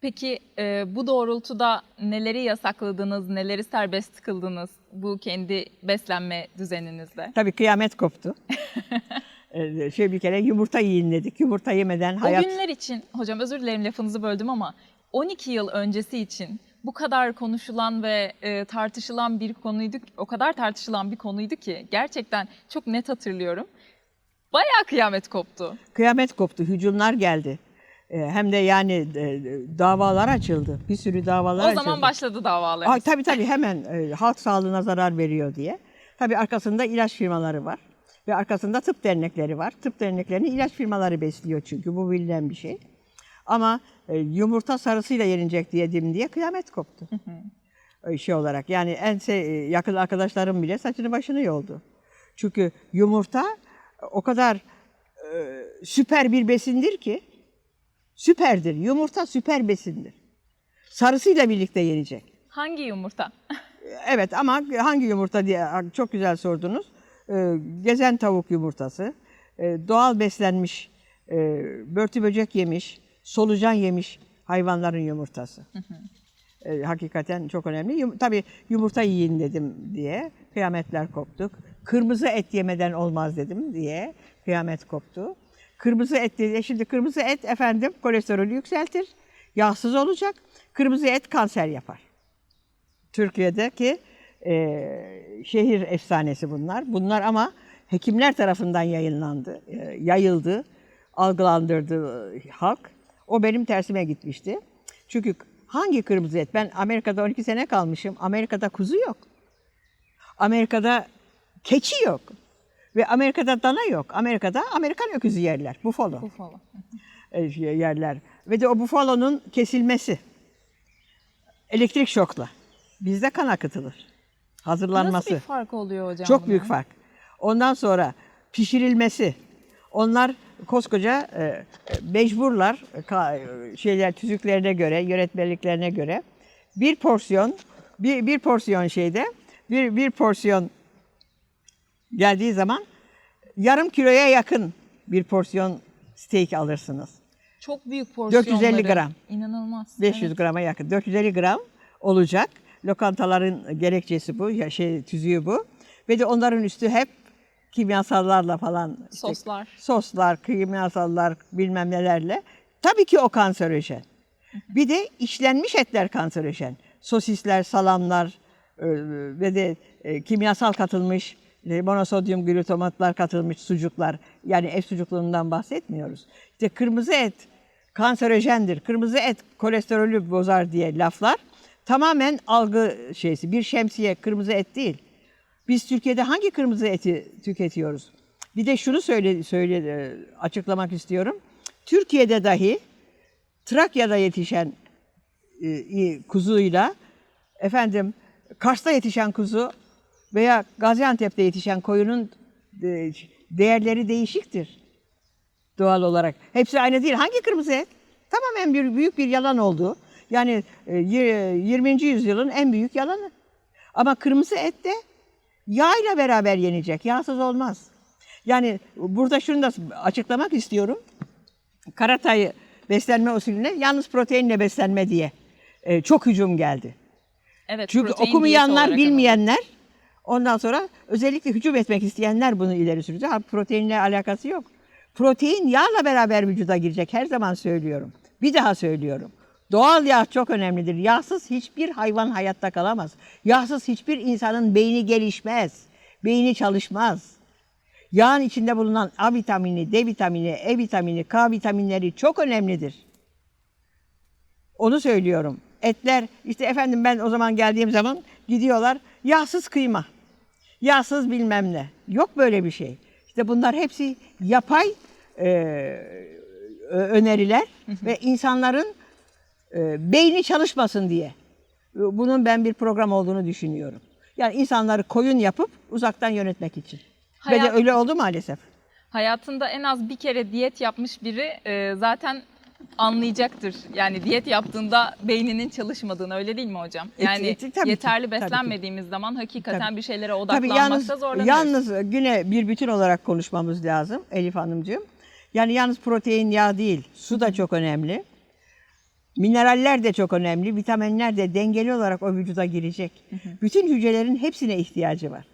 Peki e, bu doğrultuda neleri yasakladınız, neleri serbest kıldınız bu kendi beslenme düzeninizde? Tabii kıyamet koptu. Ee, şey bir kere yumurta yiyin dedik. Yumurta yemeden hayat... O günler için, hocam özür dilerim lafınızı böldüm ama 12 yıl öncesi için bu kadar konuşulan ve e, tartışılan bir konuydu, o kadar tartışılan bir konuydu ki gerçekten çok net hatırlıyorum. Bayağı kıyamet koptu. Kıyamet koptu, hücumlar geldi. Ee, hem de yani e, davalar açıldı. Bir sürü davalar O açıldı. zaman başladı davalar. Ay, tabii tabii hemen e, halk sağlığına zarar veriyor diye. Tabii arkasında ilaç firmaları var. Ve arkasında tıp dernekleri var. Tıp derneklerini ilaç firmaları besliyor çünkü bu bilinen bir şey. Ama e, yumurta sarısıyla yenilecek diyedim diye kıyamet koptu. Şey olarak yani en yakın arkadaşlarım bile saçını başını yoldu. Çünkü yumurta o kadar süper bir besindir ki süperdir. Yumurta süper besindir. Sarısıyla birlikte yenecek. Hangi yumurta? Evet ama hangi yumurta diye çok güzel sordunuz. Ee, gezen tavuk yumurtası, e, doğal beslenmiş, e, börtü böcek yemiş, solucan yemiş hayvanların yumurtası. E, hakikaten çok önemli. Yum, tabii yumurta yiyin dedim diye kıyametler koptuk. Kırmızı et yemeden olmaz dedim diye kıyamet koptu. Kırmızı et dedi. Şimdi kırmızı et efendim kolesterolü yükseltir. Yağsız olacak. Kırmızı et kanser yapar. Türkiye'deki e, şehir efsanesi bunlar. Bunlar ama hekimler tarafından yayınlandı, e, yayıldı, algılandırdı e, halk. O benim tersime gitmişti. Çünkü hangi kırmızı et? Ben Amerika'da 12 sene kalmışım. Amerika'da kuzu yok. Amerika'da keçi yok. Ve Amerika'da dana yok. Amerika'da Amerikan öküzü yerler. Buffalo Buffalo. e, yerler. Ve de o bufalonun kesilmesi. Elektrik şokla. Bizde kan akıtılır. Hazırlanması. Nasıl bir fark oluyor hocam? Çok buna? büyük fark. Ondan sonra pişirilmesi. Onlar koskoca e, mecburlar ka- şeyler tüzüklerine göre, yönetmeliklerine göre bir porsiyon bir, bir porsiyon şeyde bir bir porsiyon geldiği zaman yarım kiloya yakın bir porsiyon steak alırsınız. Çok büyük porsiyonları. 450 gram. İnanılmaz. 500 Evet. grama yakın. 450 gram olacak. Lokantaların gerekçesi bu, ya şey tüzüğü bu. Ve de onların üstü hep kimyasallarla falan işte Soslar. soslar, kimyasallar bilmem nelerle. Tabii ki o kanserojen. Bir de işlenmiş etler kanserojen. Sosisler, salamlar e, ve de e, kimyasal katılmış monosodyum glutamatlar katılmış sucuklar. Yani ev sucukluğundan bahsetmiyoruz. İşte kırmızı et kanserojendir. Kırmızı et kolesterolü bozar diye laflar tamamen algı şeysi. Bir şemsiye kırmızı et değil. Biz Türkiye'de hangi kırmızı eti tüketiyoruz? Bir de şunu söyle, söyle e, açıklamak istiyorum. Türkiye'de dahi Trakya'da yetişen e, kuzuyla efendim Kars'ta yetişen kuzu veya Gaziantep'te yetişen koyunun e, değerleri değişiktir doğal olarak. Hepsi aynı değil. Hangi kırmızı et? Tamamen bir büyük bir yalan oldu. Yani e, y- 20. yüzyılın en büyük yalanı. Ama kırmızı et de yağ ile beraber yenecek. Yağsız olmaz. Yani burada şunu da açıklamak istiyorum. Karatay beslenme usulüne yalnız proteinle beslenme diye e, çok hücum geldi. Evet, Çünkü okumayanlar, olarak ama. Ondan sonra özellikle hücum etmek isteyenler bunu ileri sürdü. Ha, proteinle alakası yok. Protein yağla beraber vücuda girecek her zaman söylüyorum. Bir daha söylüyorum. Doğal yağ çok önemlidir. Yağsız hiçbir hayvan hayatta kalamaz. Yağsız hiçbir insanın beyni gelişmez. Beyni çalışmaz. Yağın içinde bulunan A vitamini, D vitamini, E vitamini, K vitaminleri çok önemlidir. Onu söylüyorum. Etler işte efendim ben o zaman geldiğim zaman gidiyorlar yağsız kıyma. Yağsız bilmem ne. Yok böyle bir şey. İşte bunlar hepsi yapay e, öneriler ve insanların e, beyni çalışmasın diye. Bunun ben bir program olduğunu düşünüyorum. Yani insanları koyun yapıp uzaktan yönetmek için. Ve de Hayat- öyle oldu maalesef. Hayatında en az bir kere diyet yapmış biri e, zaten anlayacaktır. Yani diyet yaptığında beyninin çalışmadığını öyle değil mi hocam? E, Yani e, tabii ki, yeterli tabii ki. beslenmediğimiz zaman hakikaten Tabii. bir şeylere Tabii odaklanmakta yalnız, zorlanıyoruz. yalnız güne bir bütün olarak konuşmamız lazım Elif Hanımcığım. Yani yalnız protein yağ değil, su da çok önemli. Mineraller de çok önemli, vitaminler de dengeli olarak o vücuda girecek. Bütün hücrelerin hepsine ihtiyacı var.